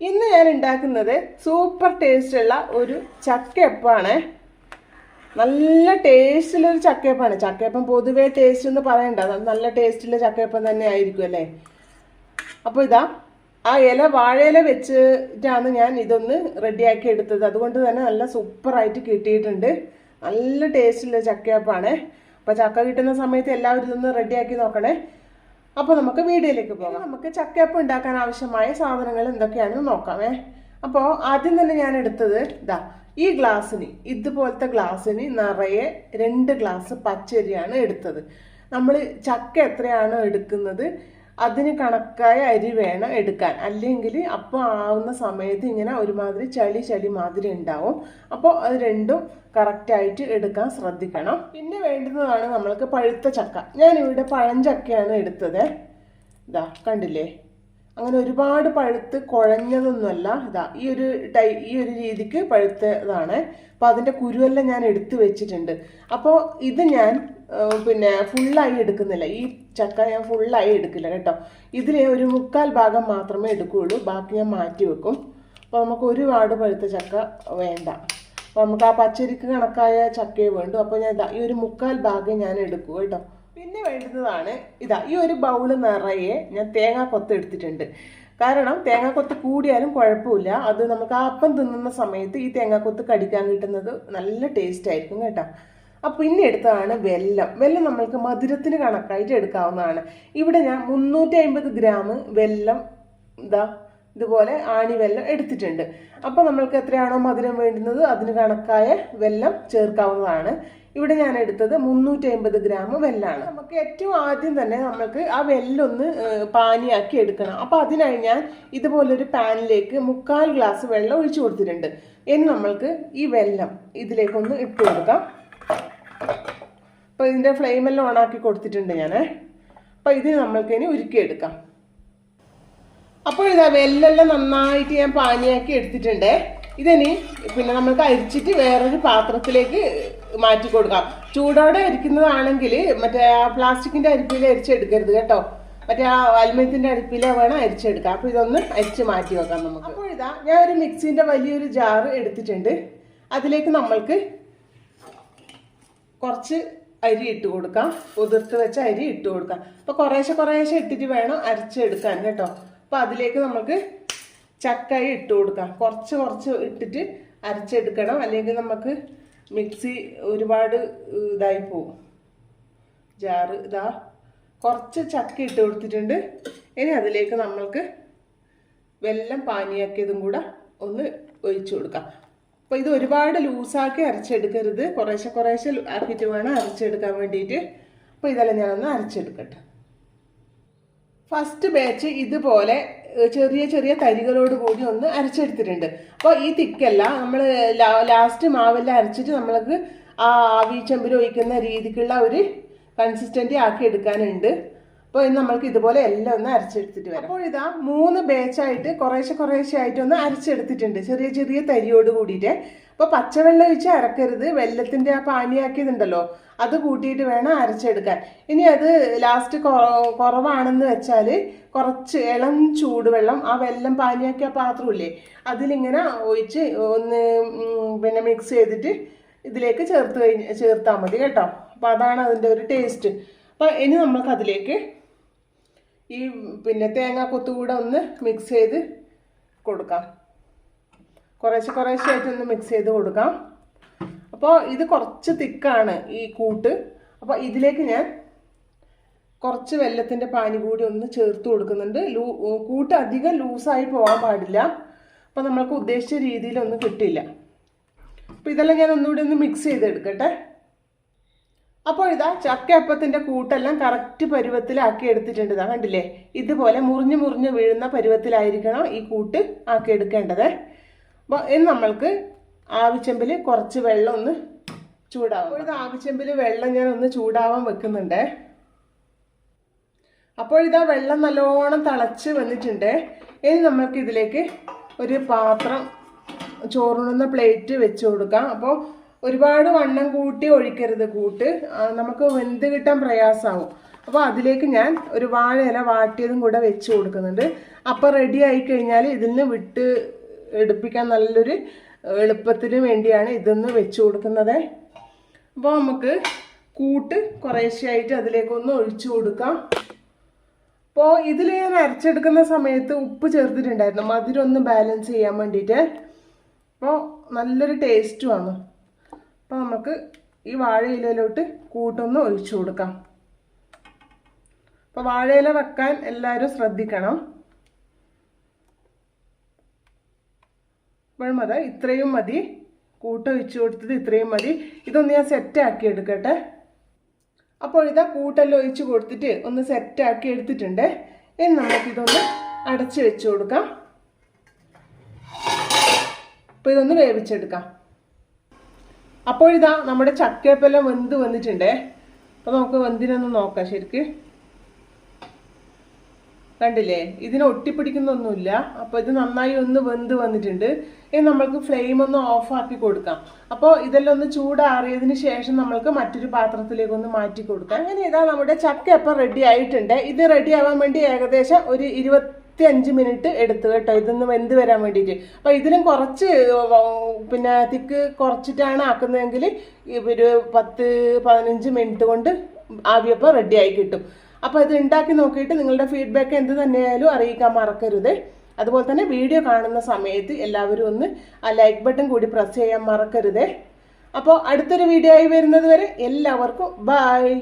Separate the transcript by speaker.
Speaker 1: ഇന്ന് ഞാൻ ഉണ്ടാക്കുന്നത് സൂപ്പർ ടേസ്റ്റുള്ള ഒരു ചക്കയപ്പാണ് നല്ല ടേസ്റ്റുള്ളൊരു ചക്കയപ്പാണ് ചക്കയപ്പം പൊതുവേ ടേസ്റ്റ് എന്ന് പറയണ്ട. നല്ല ടേസ്റ്റുള്ള ചക്കയപ്പം തന്നെ ആയിരിക്കും അല്ലേ? അപ്പോൾ ഇതാ ആ ഇല വാഴയില വെച്ചിട്ടാണ് ഞാൻ ഇതൊന്ന് റെഡിയാക്കി എടുത്തത്. അതുകൊണ്ട് തന്നെ നല്ല സൂപ്പറായിട്ട് കിട്ടിയിട്ടുണ്ട്. നല്ല ടേസ്റ്റുള്ള ചക്കയപ്പാണ് അപ്പോൾ ചക്ക കിട്ടുന്ന സമയത്ത് എല്ലാവരും ഇതൊന്ന് റെഡിയാക്കി നോക്കണേ. അപ്പോൾ നമുക്ക് വീഡിയോയിലേക്ക് പോകാം. നമുക്ക് ചക്കയപ്പം ഉണ്ടാക്കാൻ ആവശ്യമായ സാധനങ്ങൾ എന്തൊക്കെയാണെന്ന് നോക്കാമേ അപ്പോൾ ആദ്യം തന്നെ ഞാൻ എടുത്തത് ഇതാ ഈ ഗ്ലാസ്സിന് ഇതുപോലത്തെ ഗ്ലാസ്സിന് നിറയെ രണ്ട് ഗ്ലാസ് പച്ചരിയാണ് എടുത്തത്. നമ്മൾ ചക്ക എത്രയാണോ എടുക്കുന്നത് അതിന് കണക്കായ അരി വേണം എടുക്കാൻ. അല്ലെങ്കിൽ അപ്പോൾ ആവുന്ന സമയത്ത് ഇങ്ങനെ ഒരുമാതിരി ചളി ചളി മാതിരി ഉണ്ടാവും. അപ്പോൾ അത് രണ്ടും കറക്റ്റായിട്ട് എടുക്കാൻ ശ്രദ്ധിക്കണം. പിന്നെ വേണ്ടുന്നതാണ് നമ്മൾക്ക് പഴുത്ത ചക്ക. ഞാനിവിടെ പഴഞ്ചക്കയാണ് എടുത്തത്. ഇതാ കണ്ടില്ലേ? അങ്ങനെ ഒരുപാട് പഴുത്ത് കുഴഞ്ഞതൊന്നുമല്ല. ഇതാ ഈ ഒരു ടൈ ഈ ഒരു രീതിക്ക് പഴുത്തതാണ്. അപ്പോൾ അതിന്റെ കുരുവെല്ലാം ഞാൻ എടുത്തു വെച്ചിട്ടുണ്ട്. അപ്പോൾ ഇത് ഞാൻ പിന്നെ ഫുള്ളായി എടുക്കുന്നില്ല. ഈ ചക്ക ഞാൻ ഫുള്ളായി എടുക്കില്ല കേട്ടോ. ഇതിൽ ഒരു മുക്കാൽ ഭാഗം മാത്രമേ എടുക്കുകയുള്ളൂ ബാക്കി ഞാൻ മാറ്റി വെക്കും. അപ്പോൾ നമുക്ക് ഒരുപാട് പഴുത്ത ചക്ക വേണ്ട. അപ്പോൾ നമുക്ക് ആ പച്ചരിക്ക് കണക്കായ ചക്കയെ വേണ്ടു. അപ്പോൾ ഞാൻ ഇതാ ഈ ഒരു മുക്കാൽ ഭാഗം ഞാൻ എടുക്കൂ കേട്ടോ. പിന്നെ വേണ്ടുന്നതാണ് ഇതാ ഈ ഒരു ബൗൾ നിറയെ ഞാൻ തേങ്ങാക്കൊത്ത് എടുത്തിട്ടുണ്ട്. കാരണം തേങ്ങാക്കൊത്ത് കൂടിയാലും കുഴപ്പമില്ല. അത് നമുക്ക് അപ്പം തിന്നുന്ന സമയത്ത് ഈ തേങ്ങാക്കൊത്ത് കടിക്കാൻ കിട്ടുന്നത് നല്ല ടേസ്റ്റ് ആയിരിക്കും കേട്ടോ. അപ്പം പിന്നെ എടുത്തതാണ് വെല്ലം. വെല്ലം നമ്മൾക്ക് മധുരത്തിന് കണക്കായിട്ട് എടുക്കാവുന്നതാണ്. ഇവിടെ ഞാൻ മുന്നൂറ്റി അമ്പത് ഗ്രാം വെല്ലം ഇതാ ഇതുപോലെ ആണി വെല്ലം എടുത്തിട്ടുണ്ട്. അപ്പോൾ നമ്മൾക്ക് എത്രയാണോ മധുരം വേണ്ടുന്നത് അതിന് കണക്കായ വെല്ലം ചേർക്കാവുന്നതാണ്. ഇവിടെ ഞാൻ എടുത്തത് മുന്നൂറ്റി അമ്പത് ഗ്രാം വെല്ലാണ്. നമുക്ക് ഏറ്റവും ആദ്യം തന്നെ നമ്മൾക്ക് ആ വെല്ലൊന്ന് പാനിയാക്കി എടുക്കണം. അപ്പോൾ അതിനായി ഞാൻ ഇതുപോലൊരു പാനിലേക്ക് മുക്കാൽ ഗ്ലാസ് വെള്ളം ഒഴിച്ചു കൊടുത്തിട്ടുണ്ട്. ഇനി നമ്മൾക്ക് ഈ വെല്ലം ഇതിലേക്കൊന്ന് ഇട്ട് കൊടുക്കാം. അപ്പോൾ ഇതിന്റെ ഫ്ലെയിമെല്ലാം ഓണാക്കി കൊടുത്തിട്ടുണ്ട് ഞാൻ അപ്പോൾ ഇത് നമ്മൾക്ക് ഇനി ഉരുക്കിയെടുക്കാം അപ്പോൾ ഇതാ വെല്ലെല്ലാം നന്നായിട്ട് ഞാൻ പാനിയാക്കി എടുത്തിട്ടുണ്ട്. ഇതിനി പിന്നെ നമുക്ക് അരിച്ചിട്ട് വേറൊരു പാത്രത്തിലേക്ക് മാറ്റി കൊടുക്കാം. ചൂടോടെ അരിക്കുന്നതാണെങ്കിൽ മറ്റേ ആ പ്ലാസ്റ്റിക്കിന്റെ അരിപ്പിൽ അരിച്ചെടുക്കരുത് കേട്ടോ. മറ്റേ ആ അലുമിനിയത്തിന്റെ അരിപ്പിൽ വേണം അരിച്ചെടുക്കാം. അപ്പോൾ ഇതൊന്ന് അരിച്ച് മാറ്റി വെക്കാം നമുക്ക്. അപ്പോൾ ഇതാ ഞാൻ ഒരു മിക്സിന്റെ വലിയൊരു ജാറ് എടുത്തിട്ടുണ്ട്. അതിലേക്ക് നമ്മൾക്ക് കുറച്ച് അരി ഇട്ട് കൊടുക്കാം. ഉതിർത്ത് വെച്ച അരി ഇട്ട് കൊടുക്കാം. അപ്പോൾ കുറേശ്ശെ കുറേശ്ശെ ഇട്ടിട്ട് വേണം അരച്ചെടുക്കാൻ കേട്ടോ. അപ്പോൾ അതിലേക്ക് നമുക്ക് ചക്കായി ഇട്ട് കൊടുക്കാം. കുറച്ച് കുറച്ച് ഇട്ടിട്ട് അരച്ചെടുക്കണം. അല്ലെങ്കിൽ നമുക്ക് മിക്സി ഒരുപാട് ഇതായി പോകും ജാറ് ഇതാ. കുറച്ച് ചക്ക ഇട്ട് കൊടുത്തിട്ടുണ്ട്. ഇനി അതിലേക്ക് നമ്മൾക്ക് വെല്ലം പാനിയാക്കിയതും കൂടെ ഒന്ന് ഒഴിച്ചു കൊടുക്കാം. അപ്പോൾ ഇത് ഒരുപാട് ലൂസാക്കി അരച്ചെടുക്കരുത്. കുറേശ്ശെ കുറേശ്ശെ ആക്കിയിട്ട് വേണം അരച്ചെടുക്കാൻ വേണ്ടിയിട്ട്. അപ്പോൾ ഇതെല്ലാം ഞാനൊന്ന് അരച്ചെടുക്കട്ടെ. ഫസ്റ്റ് ബാച്ച് ഇതുപോലെ ചെറിയ ചെറിയ തരികളോട് കൂടി ഒന്ന് അരച്ചെടുത്തിട്ടുണ്ട്. അപ്പോൾ ഈ തിക്കല്ല നമ്മൾ ലാസ്റ്റ് മാവെല്ലാം അരച്ചിട്ട് നമ്മൾക്ക് ആ ആവി ചെമ്പിൽ ഒഴിക്കുന്ന രീതിക്കുള്ള ഒരു കൺസിസ്റ്റന്റി ആക്കി എടുക്കാനുണ്ട്. അപ്പോൾ ഇന്ന് നമ്മൾക്ക് ഇതുപോലെ എല്ലാം ഒന്ന് അരച്ചെടുത്തിട്ട് വരാം. അപ്പോൾ ഇതാ മൂന്ന് ബാച്ചായിട്ട് കുറേശ്ശെ കുറേശ്ശെ ആയിട്ട് ഒന്ന് അരച്ചെടുത്തിട്ടുണ്ട്. ചെറിയ ചെറിയ തരിയോട് കൂടിയിട്ട്. അപ്പോൾ പച്ചവെള്ളം ഒഴിച്ച് അരക്കരുത്. വെള്ളത്തിന്റെ ആ പാനിയാക്കിയതുണ്ടല്ലോ അത് കൂട്ടിയിട്ട് വേണം അരച്ചെടുക്കാൻ. ഇനി അത് ലാസ്റ്റ് കുറവാണെന്ന് വെച്ചാൽ കുറച്ച് ഇളം ചൂടുവെള്ളം ആ വെള്ളം പാനിയാക്കിയ പാത്രമില്ലേ അതിലിങ്ങനെ ഒഴിച്ച് ഒന്ന് പിന്നെ മിക്സ് ചെയ്തിട്ട് ഇതിലേക്ക് ചേർത്ത് കഴിഞ്ഞ് ചേർത്താൽ മതി കേട്ടോ. അപ്പോൾ അതാണ് അതിന്റെ ഒരു ടേസ്റ്റ് അപ്പോൾ ഇനി നമ്മൾക്ക് അതിലേക്ക് ഈ പിന്നെ തേങ്ങ കൊത്തുകൂടെ ഒന്ന് മിക്സ് ചെയ്ത് കൊടുക്കാം. കുറേശ്ശെ കുറേശ്ശെ ആയിട്ട് ഒന്ന് മിക്സ് ചെയ്ത് കൊടുക്കാം. അപ്പോൾ ഇത് കുറച്ച് തിക്കാണ് ഈ കൂട്ട്. അപ്പോൾ ഇതിലേക്ക് ഞാൻ കുറച്ച് വെല്ലത്തിന്റെ പാനി കൂടി ഒന്ന് ചേർത്ത് കൊടുക്കുന്നുണ്ട്. ലൂ കൂട്ട് അധികം ലൂസായി പോകാൻ പാടില്ല. അപ്പോൾ നമ്മൾക്ക് ഉദ്ദേശിച്ച രീതിയിലൊന്നും കിട്ടില്ല അപ്പോൾ ഇതെല്ലാം ഞാൻ ഒന്നുകൂടി ഒന്ന് മിക്സ് ചെയ്തെടുക്കട്ടെ. അപ്പോൾ ഇതാ ചക്കയപ്പത്തിന്റെ കൂട്ടെല്ലാം കറക്റ്റ് പരുവത്തിലാക്കി എടുത്തിട്ടുണ്ട്. ഇതാ കണ്ടില്ലേ? ഇതുപോലെ മുറിഞ്ഞു മുറിഞ്ഞ് വീഴുന്ന പരുവത്തിലായിരിക്കണം ഈ കൂട്ട് ആക്കി എടുക്കേണ്ടത്. അപ്പോൾ ഇനി നമ്മൾക്ക് ആവിച്ചെമ്പിൽ കുറച്ച് വെള്ളം ഒന്ന് ചൂടാവും. അപ്പോൾ ഇത് ആവിച്ചെമ്പിൽ വെള്ളം ഞാൻ ഒന്ന് ചൂടാവാൻ വെക്കുന്നുണ്ട്. അപ്പോൾ ഇതാ വെള്ളം നല്ലോണം തിളച്ച് വന്നിട്ടുണ്ട്. ഇനി നമ്മൾക്ക് ഇതിലേക്ക് ഒരു പാത്രം ചോറുണ്ണുന്ന പ്ലേറ്റ് വെച്ച് കൊടുക്കാം. അപ്പോൾ ഒരുപാട് വണ്ണം കൂട്ടി ഒഴിക്കരുത് കൂട്ട്. നമുക്ക് വെന്ത് കിട്ടാൻ പ്രയാസമാവും അപ്പോൾ അതിലേക്ക് ഞാൻ ഒരു വാഴയില വാട്ടിയതും കൂടെ വെച്ച് കൊടുക്കുന്നുണ്ട്. അപ്പോൾ റെഡി ആയി കഴിഞ്ഞാൽ ഇതിൽ നിന്ന് വിട്ട് എടുപ്പിക്കാൻ നല്ലൊരു എളുപ്പത്തിന് വേണ്ടിയാണ് ഇതൊന്ന് വെച്ച് കൊടുക്കുന്നത്. അപ്പോൾ നമുക്ക് കൂട്ട് കുറേശ്ശെയായിട്ട് അതിലേക്കൊന്ന് ഒഴിച്ചു കൊടുക്കാം. അപ്പോൾ ഇതിൽ ഞാൻ അരച്ചെടുക്കുന്ന സമയത്ത് ഉപ്പ് ചേർത്തിട്ടുണ്ടായിരുന്നു. മധുരം ഒന്ന് ബാലൻസ് ചെയ്യാൻ വേണ്ടിയിട്ട്. അപ്പോൾ നല്ലൊരു ടേസ്റ്റുമാണ് അപ്പോൾ നമുക്ക് ഈ വാഴയിലയിലോട്ട് കൂട്ടൊന്ന് ഒഴിച്ചു കൊടുക്കാം. അപ്പോൾ വാഴയില വെക്കാൻ എല്ലാവരും ശ്രദ്ധിക്കണം. അപ്പോഴും അതെ ഇത്രയും മതി. കൂട്ട് ഒഴിച്ചു കൊടുത്തത് ഇത്രയും മതി. ഇതൊന്ന് ഞാൻ സെറ്റാക്കി എടുക്കട്ടെ. അപ്പോൾ ഇതാ കൂട്ടെല്ലാം ഒഴിച്ച് കൊടുത്തിട്ട് ഒന്ന് സെറ്റാക്കി എടുത്തിട്ടുണ്ട്. ഇനി നമുക്കിതൊന്ന് അടച്ച് വെച്ച് കൊടുക്കാം. അപ്പോൾ ഇതൊന്ന് വേവിച്ചെടുക്കാം. അപ്പോൾ ഇതാ നമ്മുടെ ചക്കയപ്പെല്ലാം വെന്ത് വന്നിട്ടുണ്ടേ. അപ്പോൾ നമുക്ക് വെന്തിനൊന്ന് നോക്കാം ശരിക്ക്. കണ്ടില്ലേ? ഇതിനെ ഒട്ടിപ്പിടിക്കുന്നൊന്നുമില്ല. അപ്പോൾ ഇത് നന്നായി ഒന്ന് വെന്ത് വന്നിട്ടുണ്ട്. ഇനി നമ്മൾക്ക് ഫ്ലെയിം ഒന്ന് ഓഫാക്കി കൊടുക്കാം. അപ്പോൾ ഇതെല്ലാം ഒന്ന് ചൂടാറിയതിന് ശേഷം നമ്മൾക്ക് മറ്റൊരു പാത്രത്തിലേക്ക് ഒന്ന് മാറ്റി കൊടുക്കാം. അങ്ങനെ ഇതാ നമ്മുടെ ചക്ക അപ്പം റെഡി ആയിട്ടുണ്ട്. ഇത് റെഡി ആവാൻ വേണ്ടി ഏകദേശം ഒരു ഇരുപത്തി അഞ്ച് മിനിറ്റ് എടുത്തു കേട്ടോ. ഇതൊന്ന് വെന്ത് വരാൻ വേണ്ടിയിട്ട്? അപ്പോൾ ഇതിലും കുറച്ച് പിന്നെ തിക്ക് കുറച്ചിട്ടാണ് ആക്കുന്നതെങ്കിൽ ഒരു പത്ത് പതിനഞ്ച് മിനിറ്റ് കൊണ്ട് ആവിയപ്പം റെഡി ആയി കിട്ടും. അപ്പോൾ ഇത് ഉണ്ടാക്കി നോക്കിയിട്ട് നിങ്ങളുടെ ഫീഡ്ബാക്ക് എന്ത് തന്നെയായാലും അറിയിക്കാൻ മറക്കരുത്. അതുപോലെ തന്നെ വീഡിയോ കാണുന്ന സമയത്ത് എല്ലാവരും ഒന്ന് ആ ലൈക്ക് ബട്ടൺ കൂടി പ്രസ് ചെയ്യാൻ മറക്കരുത്. അപ്പോൾ അടുത്തൊരു വീഡിയോ ആയി വരുന്നത് വരെ എല്ലാവർക്കും ബായ്